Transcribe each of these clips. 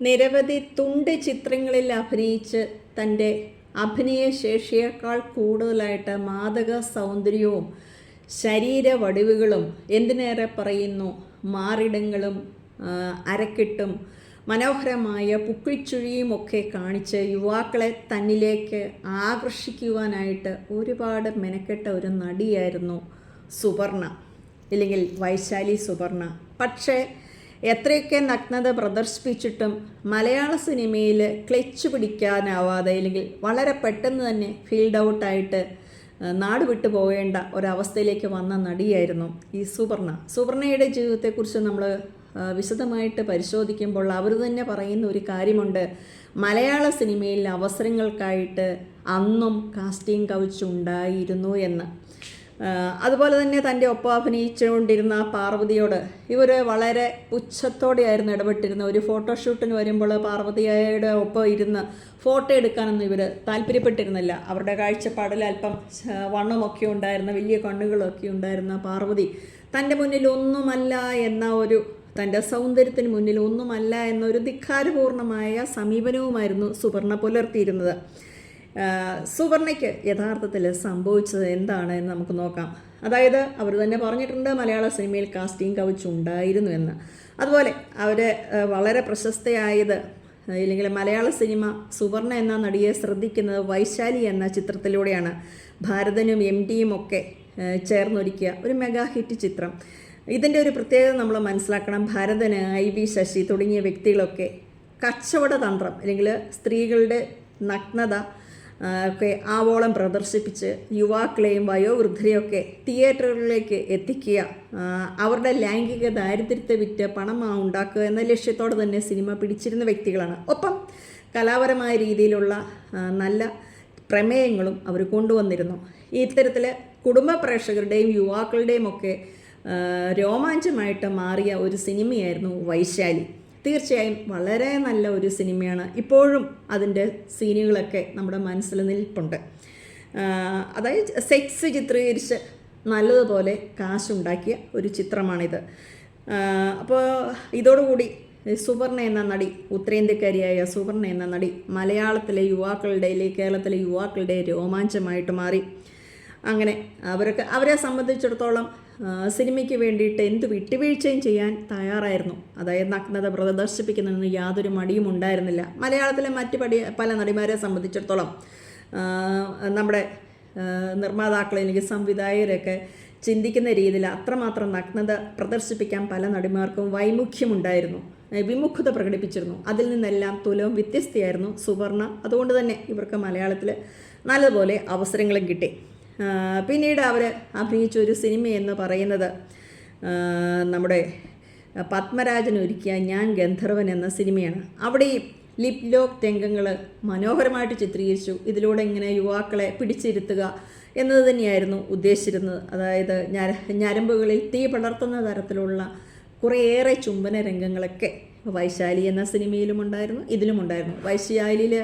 നിരവധി തുണ്ട് ചിത്രങ്ങളിൽ അഭിനയിച്ച് തന്റെ അഭിനയ ശേഷിയേക്കാൾ കൂടുതലായിട്ട് മാതക സൗന്ദര്യവും ശരീര വടിവുകളും എന്തിനേറെ പറയുന്നു? മാറിടങ്ങളും അരക്കിട്ടും അരക്കെട്ടും മനോഹരമായ പുക്കിൾച്ചുഴിയുമൊക്കെ കാണിച്ച് യുവാക്കളെ തന്നിലേക്ക് ആകർഷിക്കുവാനായിട്ട് ഒരുപാട് മെനക്കെട്ട ഒരു നടിയായിരുന്നു സുവർണ. ഇല്ലെങ്കിൽ വൈശാലി സുവർണ. പക്ഷേ എത്രയൊക്കെ നഗ്നത പ്രദർശിപ്പിച്ചിട്ടും മലയാള സിനിമയിൽ ക്ലച്ച് പിടിക്കാനാവാതെ അല്ലെങ്കിൽ വളരെ പെട്ടെന്ന് തന്നെ ഫീൽഡ് ഔട്ടായിട്ട് നാട് വിട്ടു പോകേണ്ട ഒരവസ്ഥയിലേക്ക് വന്ന നടിയായിരുന്നു ഈ സുവർണ. സുവർണയുടെ ജീവിതത്തെക്കുറിച്ച് നമ്മൾ വിശദമായിട്ട് പരിശോധിക്കുമ്പോൾ അവർ തന്നെ പറയുന്ന ഒരു കാര്യമുണ്ട്. മലയാള സിനിമയിൽ അവസരങ്ങൾക്കായിട്ട് അന്നും കാസ്റ്റിംഗ് കൗച്ച് ഉണ്ടായിരുന്നു എന്ന്. അതുപോലെ തന്നെ തന്റെ ഒപ്പം അഭിനയിച്ചുകൊണ്ടിരുന്ന പാർവതിയോട് ഇവർ വളരെ പുച്ഛത്തോടെയായിരുന്നു ഇടപെട്ടിരുന്നത്. ഒരു ഫോട്ടോഷൂട്ടിന് വരുമ്പോൾ പാർവതിയുടെ ഒപ്പം ഇരുന്ന് ഫോട്ടോ എടുക്കാനൊന്നും ഇവർ താല്പര്യപ്പെട്ടിരുന്നില്ല. അവരുടെ കാഴ്ചപ്പാടിൽ അല്പം വണ്ണമൊക്കെ ഉണ്ടായിരുന്ന വലിയ കണ്ണുകളൊക്കെ ഉണ്ടായിരുന്ന പാർവതി തന്റെ മുന്നിൽ ഒന്നുമല്ല എന്ന ഒരു തന്റെ സൗന്ദര്യത്തിന് മുന്നിൽ ഒന്നുമല്ല എന്നൊരു ധിക്കാരപൂർണമായ സമീപനവുമായിരുന്നു സുവർണ പുലർത്തിയിരുന്നത്. സുവർണയ്ക്ക് യഥാർത്ഥത്തിൽ സംഭവിച്ചത് എന്താണ് എന്ന് നമുക്ക് നോക്കാം. അതായത് അവർ തന്നെ പറഞ്ഞിട്ടുണ്ട് മലയാള സിനിമയിൽ കാസ്റ്റിംഗ് കൗച്ച് ഉണ്ടായിരുന്നു എന്ന്. അതുപോലെ അവർ വളരെ പ്രശസ്തയായത് ഇല്ലെങ്കിൽ മലയാള സിനിമ സുവർണ എന്ന നടിയെ ശ്രദ്ധിക്കുന്നത് വൈശാലി എന്ന ചിത്രത്തിലൂടെയാണ്. ഭാരതനും എം ഡിയും ഒക്കെ ചേർന്നൊരുക്കിയ ഒരു മെഗാ ഹിറ്റ് ചിത്രം. ഇതിന്റെ ഒരു പ്രത്യേകത നമ്മൾ മനസ്സിലാക്കണം. ഭാരതന് ഐ വി ശശി തുടങ്ങിയ വ്യക്തികളൊക്കെ കച്ചവട തന്ത്രം അല്ലെങ്കിൽ സ്ത്രീകളുടെ നഗ്നത ഒക്കെ ആവോളം പ്രദർശിപ്പിച്ച് യുവാക്കളെയും വയോവൃദ്ധരെയൊക്കെ തിയേറ്ററുകളിലേക്ക് എത്തിക്കുക. അവരുടെ ലൈംഗിക ദാരിദ്ര്യത്തെ വിറ്റ് പണം ഉണ്ടാക്കുക എന്ന ലക്ഷ്യത്തോടെ തന്നെ സിനിമ പിടിച്ചിരുന്ന വ്യക്തികളാണ്. ഒപ്പം കലാപരമായ രീതിയിലുള്ള നല്ല പ്രമേയങ്ങളും അവർ കൊണ്ടുവന്നിരുന്നു. ഇത്തരത്തിൽ കുടുംബ പ്രേക്ഷകരുടെയും യുവാക്കളുടെയും ഒക്കെ രോമാഞ്ചമായിട്ട് മാറിയ ഒരു സിനിമയായിരുന്നു വൈശാലി. തീർച്ചയായും വളരെ നല്ല ഒരു സിനിമയാണ്. ഇപ്പോഴും അതിന്റെ സീനുകളൊക്കെ നമ്മുടെ മനസ്സിൽ നിൽപ്പുണ്ട്. അതായത് സെക്സ് ചിത്രീകരിച്ച് നല്ലതുപോലെ കാശുണ്ടാക്കിയ ഒരു ചിത്രമാണിത്. അപ്പോൾ ഇതോടുകൂടി സുവർണ എന്ന നടി ഉത്തരേന്ത്യക്കാരിയായ സുവർണ എന്ന നടി മലയാളത്തിലെ യുവാക്കളുടെ കേരളത്തിലെ യുവാക്കളുടെ രോമാഞ്ചമായിട്ട് മാറി. അങ്ങനെ അവരൊക്കെ അവരെ സംബന്ധിച്ചിടത്തോളം സിനിമയ്ക്ക് വേണ്ടിയിട്ട് എന്ത് വിട്ടുവീഴ്ചയും ചെയ്യാൻ തയ്യാറായിരുന്നു. അതായത് നഗ്നത പ്രദർശിപ്പിക്കുന്നതിന് യാതൊരു മടിയും ഉണ്ടായിരുന്നില്ല. മലയാളത്തിലെ മറ്റ് പടി പല നടിമാരെ സംബന്ധിച്ചിടത്തോളം നമ്മുടെ നിർമ്മാതാക്കളെ അല്ലെങ്കിൽ സംവിധായകരൊക്കെ ചിന്തിക്കുന്ന രീതിയിൽ അത്രമാത്രം നഗ്നത പ്രദർശിപ്പിക്കാൻ പല നടിമാർക്കും വൈമുഖ്യമുണ്ടായിരുന്നു. വിമുഖത പ്രകടിപ്പിച്ചിരുന്നു. അതിൽ നിന്നെല്ലാം തുലവും വ്യത്യസ്തയായിരുന്നു സുവർണ. അതുകൊണ്ട് തന്നെ ഇവർക്ക് മലയാളത്തിൽ നല്ലതുപോലെ അവസരങ്ങളും കിട്ടി. പിന്നീട് അവർ അഭിനയിച്ച ഒരു സിനിമ എന്ന് പറയുന്നത് നമ്മുടെ പത്മരാജൻ ഒരുക്കിയ ഞാൻ ഗന്ധർവൻ എന്ന സിനിമയാണ്. അവിടെയും ലിപ് ലോക്ക് രംഗങ്ങൾ മനോഹരമായിട്ട് ചിത്രീകരിച്ചു. ഇതിലൂടെ ഇങ്ങനെ യുവാക്കളെ പിടിച്ചിരുത്തുക എന്നത് തന്നെയായിരുന്നു ഉദ്ദേശിച്ചിരുന്നത്. അതായത് ഞര ഞരമ്പുകളിൽ തീ പടർത്തുന്ന തരത്തിലുള്ള കുറേയേറെ ചുംബന രംഗങ്ങളൊക്കെ വൈശാലി എന്ന സിനിമയിലും ഉണ്ടായിരുന്നു ഇതിലും ഉണ്ടായിരുന്നു. വൈശാലിയിൽ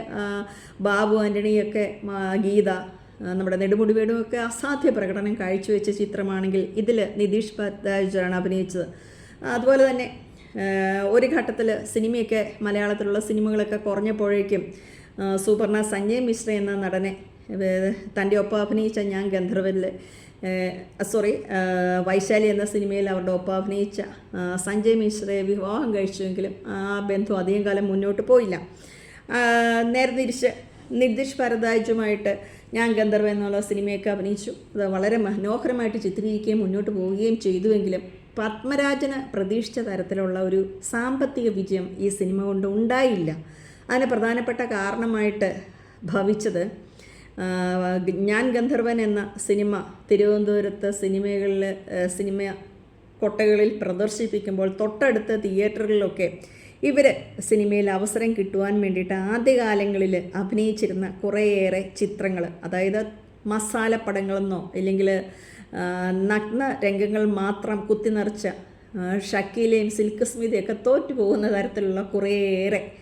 ബാബു ആന്റണിയൊക്കെ ഗീത നമ്മുടെ നെടുമുടി വേണുവൊക്കെ അസാധ്യ പ്രകടനം കാഴ്ചവെച്ച ചിത്രമാണെങ്കിൽ ഇതിൽ നിതീഷ് ഭദ്രാജാണ് അഭിനയിച്ചത്. അതുപോലെ തന്നെ ഒരു ഘട്ടത്തിൽ സിനിമയൊക്കെ മലയാളത്തിലുള്ള സിനിമകളൊക്കെ കുറഞ്ഞപ്പോഴേക്കും സൂപർണ സഞ്ജയ് മിശ്ര എന്ന നടനെ തന്റെ ഒപ്പം അഭിനയിച്ച ഞാൻ ഗന്ധർവനിൽ സോറി വൈശാലി എന്ന സിനിമയിൽ അവരുടെ ഒപ്പം അഭിനയിച്ച സഞ്ജയ് മിശ്രയെ വിവാഹം കഴിച്ചുവെങ്കിലും ആ ബന്ധം അധികം കാലം മുന്നോട്ട് പോയില്ല. നേരെ തിരിച്ച് നിതീഷ് ഭരദ്വാജുമായിട്ട് ഞാൻ ഗന്ധർവ എന്നുള്ള സിനിമയൊക്കെ അഭിനയിച്ചു. അത് വളരെ മനോഹരമായിട്ട് ചിത്രീകരിക്കുകയും മുന്നോട്ട് പോവുകയും ചെയ്തുവെങ്കിലും പത്മരാജന് പ്രതീക്ഷിച്ച തരത്തിലുള്ള ഒരു സാമ്പത്തിക വിജയം ഈ സിനിമ കൊണ്ട് ഉണ്ടായില്ല. അതിന് പ്രധാനപ്പെട്ട കാരണമായിട്ട് ഭവിച്ചത് ഞാൻ ഗന്ധർവൻ എന്ന സിനിമ തിരുവനന്തപുരത്ത് സിനിമകളിൽ സിനിമ കൊട്ടകളിൽ പ്രദർശിപ്പിക്കുമ്പോൾ തൊട്ടടുത്ത് തിയേറ്ററുകളിലൊക്കെ ഇവർ സിനിമയിൽ അവസരം കിട്ടുവാൻ വേണ്ടിയിട്ട് ആദ്യകാലങ്ങളിൽ അഭിനയിച്ചിരുന്ന കുറേയേറെ ചിത്രങ്ങൾ അതായത് മസാലപ്പടങ്ങളെന്നോ ഇല്ലെങ്കിൽ അല്ലെങ്കിൽ നഗ്ന രംഗങ്ങൾ മാത്രം കുത്തി നിറച്ച ഷക്കീലയും സിൽക്ക് സ്മിതയൊക്കെ തോറ്റു പോകുന്ന തരത്തിലുള്ള കുറേയേറെ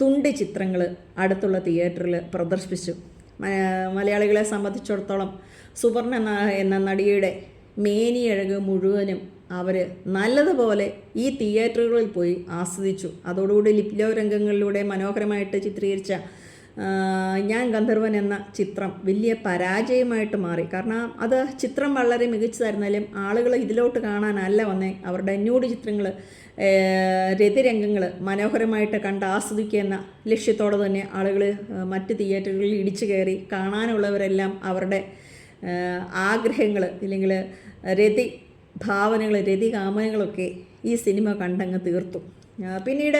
തുണ്ട് ചിത്രങ്ങൾ അടുത്തുള്ള തിയേറ്ററിൽ പ്രദർശിപ്പിച്ചു. മലയാളികളെ സംബന്ധിച്ചിടത്തോളം സുവർണ എന്ന നടിയുടെ മേനിയഴക് മുഴുവനും അവർ നല്ലതുപോലെ ഈ തിയേറ്ററുകളിൽ പോയി ആസ്വദിച്ചു. അതോടുകൂടി ലിപ്ലോ രംഗങ്ങളിലൂടെ മനോഹരമായിട്ട് ചിത്രീകരിച്ച ഞാൻ ഗന്ധർവൻ എന്ന ചിത്രം വലിയ പരാജയമായിട്ട് മാറി. കാരണം അത് ചിത്രം വളരെ മികച്ചതായിരുന്നാലും ആളുകൾ ഇതിലോട്ട് കാണാനല്ല വന്നേ. അവരുടെ ന്യൂഡ് ചിത്രങ്ങൾ രതിരംഗങ്ങൾ മനോഹരമായിട്ട് കണ്ട് ആസ്വദിക്കുക എന്ന ലക്ഷ്യത്തോടെ തന്നെ ആളുകൾ മറ്റ് തിയേറ്ററുകളിൽ ഇടിച്ചു കയറി കാണാനുള്ളവരെല്ലാം അവരുടെ ആഗ്രഹങ്ങൾ ഇല്ലെങ്കിൽ രതി ഭാവനകൾ രതി കാമനകളൊക്കെ ഈ സിനിമ കണ്ടങ്ങ് തീർത്തു. പിന്നീട്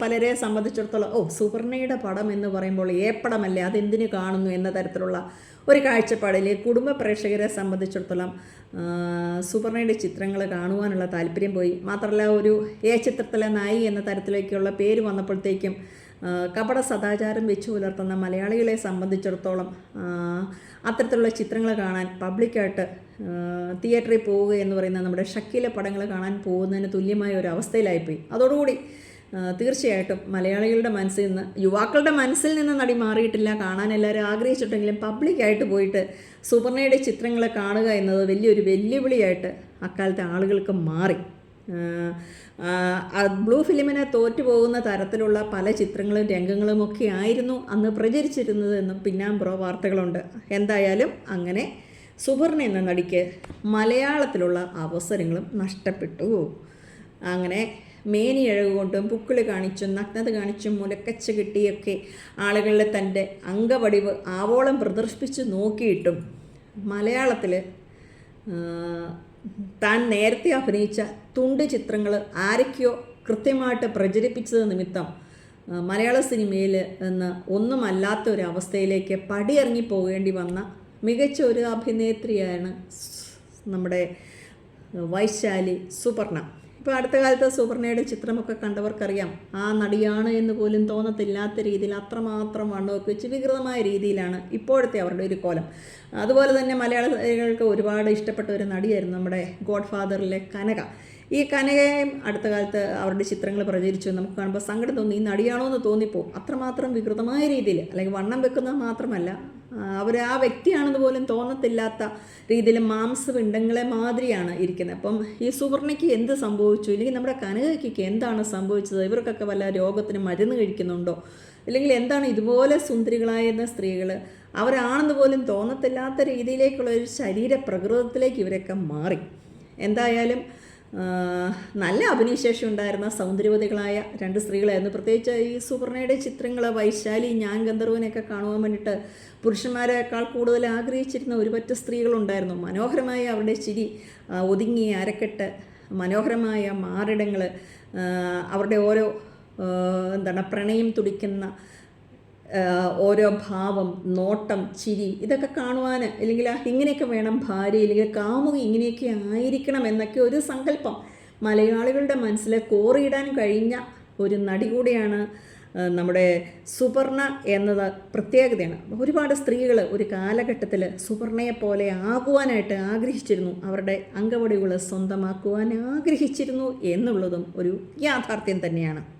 പലരെ സംബന്ധിച്ചിടത്തോളം ഓ സുവർണയുടെ പടം എന്ന് പറയുമ്പോൾ ഏ പടമല്ലേ അതെന്തിനു കാണുന്നു എന്ന തരത്തിലുള്ള ഒരു കാഴ്ചപ്പാടിൽ കുടുംബ പ്രേക്ഷകരെ സംബന്ധിച്ചിടത്തോളം സുവർണയുടെ ചിത്രങ്ങൾ കാണുവാനുള്ള താല്പര്യം പോയി. മാത്രമല്ല ഒരു ഏ ചിത്രത്തിലെ നായി എന്ന തരത്തിലേക്കുള്ള പേര് വന്നപ്പോഴത്തേക്കും കപട സദാചാരം വെച്ചു പുലർത്തുന്ന മലയാളികളെ സംബന്ധിച്ചിടത്തോളം അത്തരത്തിലുള്ള ചിത്രങ്ങൾ കാണാൻ പബ്ലിക്കായിട്ട് തിയേറ്ററിൽ പോവുക എന്ന് പറയുന്ന നമ്മുടെ ഷക്കിലെ പടങ്ങൾ കാണാൻ പോകുന്നതിന് തുല്യമായ ഒരു അവസ്ഥയിലായിപ്പോയി. അതോടുകൂടി തീർച്ചയായിട്ടും മലയാളികളുടെ മനസ്സിൽ നിന്ന് യുവാക്കളുടെ മനസ്സിൽ നിന്ന് നടി മാറിയിട്ടില്ല കാണാൻ എല്ലാവരും ആഗ്രഹിച്ചിട്ടെങ്കിലും പബ്ലിക്കായിട്ട് പോയിട്ട് സുവർണയുടെ ചിത്രങ്ങളെ കാണുക എന്നത് വലിയൊരു വെല്ലുവിളിയായിട്ട് അക്കാലത്തെ ആളുകൾക്ക് മാറി. ബ്ലൂ ഫിലിമിനെ തോറ്റു പോകുന്ന തരത്തിലുള്ള പല ചിത്രങ്ങളും രംഗങ്ങളും ഒക്കെ ആയിരുന്നു അന്ന് പ്രചരിച്ചിരുന്നത് എന്നും പിന്നാമ്പുറ വാർത്തകളുണ്ട്. എന്തായാലും അങ്ങനെ സുവർണ എന്ന നടിക്ക് മലയാളത്തിലുള്ള അവസരങ്ങളും നഷ്ടപ്പെട്ടു. അങ്ങനെ മേനിയഴക് കൊണ്ടും പുക്കിൾ കാണിച്ചും നഗ്നത കാണിച്ചും മുലക്കച്ച കിട്ടിയൊക്കെ ആളുകളിലെ തന്റെ അംഗവടിവ് ആവോളം പ്രദർശിപ്പിച്ച് നോക്കിയിട്ടും മലയാളത്തിൽ താൻ നേരത്തെ അഭിനയിച്ച തുണ്ട് ചിത്രങ്ങൾ ആരൊക്കെയോ കൃത്യമായിട്ട് പ്രചരിപ്പിച്ചത് നിമിത്തം മലയാള സിനിമയിൽ നിന്ന് ഒന്നുമല്ലാത്ത ഒരു അവസ്ഥയിലേക്ക് പടിയിറങ്ങി പോകേണ്ടി വന്ന മികച്ച ഒരു അഭിനേത്രിയാണ് നമ്മുടെ വൈശാലി സുപർണ. ഇപ്പോൾ അടുത്ത കാലത്ത് സുവർണയുടെ ചിത്രമൊക്കെ കണ്ടവർക്കറിയാം. ആ നടിയാണ് എന്ന് പോലും തോന്നത്തില്ലാത്ത രീതിയിൽ അത്രമാത്രം വണ്ണമൊക്കെ വെച്ച് വികൃതമായ രീതിയിലാണ് ഇപ്പോഴത്തെ അവരുടെ ഒരു കോലം. അതുപോലെ തന്നെ മലയാളികൾക്ക് ഒരുപാട് ഇഷ്ടപ്പെട്ട ഒരു നടിയായിരുന്നു നമ്മുടെ ഗോഡ് ഫാദറിലെ കനക. ഈ കനകയും അടുത്ത കാലത്ത് അവരുടെ ചിത്രങ്ങൾ പ്രചരിച്ചു. നമുക്ക് കാണുമ്പോൾ സങ്കടം തോന്നി ഈ നടിയാണോ എന്ന് തോന്നിപ്പോവും അത്രമാത്രം വികൃതമായ രീതിയിൽ അല്ലെങ്കിൽ വണ്ണം വെക്കുന്നത് മാത്രമല്ല അവർ ആ വ്യക്തിയാണെന്ന് പോലും തോന്നത്തില്ലാത്ത രീതിയിൽ മാംസപിണ്ടങ്ങളെ മാതിരിയാണ് ഇരിക്കുന്നത്. അപ്പം ഈ സുവർണയ്ക്ക് എന്ത് സംഭവിച്ചു? ഇല്ലെങ്കിൽ നമ്മുടെ കനകയ്ക്ക് എന്താണ് സംഭവിച്ചത്? ഇവർക്കൊക്കെ വല്ല രോഗത്തിന് മരുന്ന് കഴിക്കുന്നുണ്ടോ? അല്ലെങ്കിൽ എന്താണ് ഇതുപോലെ സുന്ദരികളായിരുന്ന സ്ത്രീകൾ അവരാണെന്ന് പോലും തോന്നത്തില്ലാത്ത രീതിയിലേക്കുള്ള ഒരു ശരീര പ്രകൃതത്തിലേക്ക് ഇവരൊക്കെ മാറി. എന്തായാലും നല്ല അഭിനയശേഷി ഉണ്ടായിരുന്ന സൗന്ദര്യവതികളായ രണ്ട് സ്ത്രീകളായിരുന്നു. പ്രത്യേകിച്ച് ഈ സുവർണയുടെ ചിത്രങ്ങൾ വൈശാലി ഞാൻ ഗന്ധർവനെയൊക്കെ കാണുവാൻ വേണ്ടിയിട്ട് പുരുഷന്മാരെക്കാൾ കൂടുതൽ ആഗ്രഹിച്ചിരുന്ന ഒരുപറ്റ സ്ത്രീകളുണ്ടായിരുന്നു. മനോഹരമായ അവരുടെ ചിരി ഒതുങ്ങി ഒതുങ്ങിയ അരക്കെട്ട് മനോഹരമായ മാറിടങ്ങൾ അവരുടെ ഓരോ എന്താണ് പ്രണയം തുടിക്കുന്ന ഓരോ ഭാവം നോട്ടം ചിരി ഇതൊക്കെ കാണുവാൻ അല്ലെങ്കിൽ ഇങ്ങനെയൊക്കെ വേണം ഭാര്യ അല്ലെങ്കിൽ കാമുകി ഇങ്ങനെയൊക്കെ ആയിരിക്കണം എന്നൊക്കെ ഒരു സങ്കല്പം. മലയാളികളുടെ മനസ്സിൽ കോറിയിടാൻ കഴിഞ്ഞ ഒരു നടി കൂടിയാണ് നമ്മുടെ സുവർണ എന്നത് പ്രത്യേകതയാണ്. ഒരുപാട് സ്ത്രീകൾ ഒരു കാലഘട്ടത്തിൽ സുവർണയെ പോലെ ആകുവാനായിട്ട് ആഗ്രഹിച്ചിരുന്നു. അവരുടെ അംഗവടികൾ സ്വന്തമാക്കുവാൻ ആഗ്രഹിച്ചിരുന്നു എന്നുള്ളതും ഒരു യാഥാർത്ഥ്യം തന്നെയാണ്.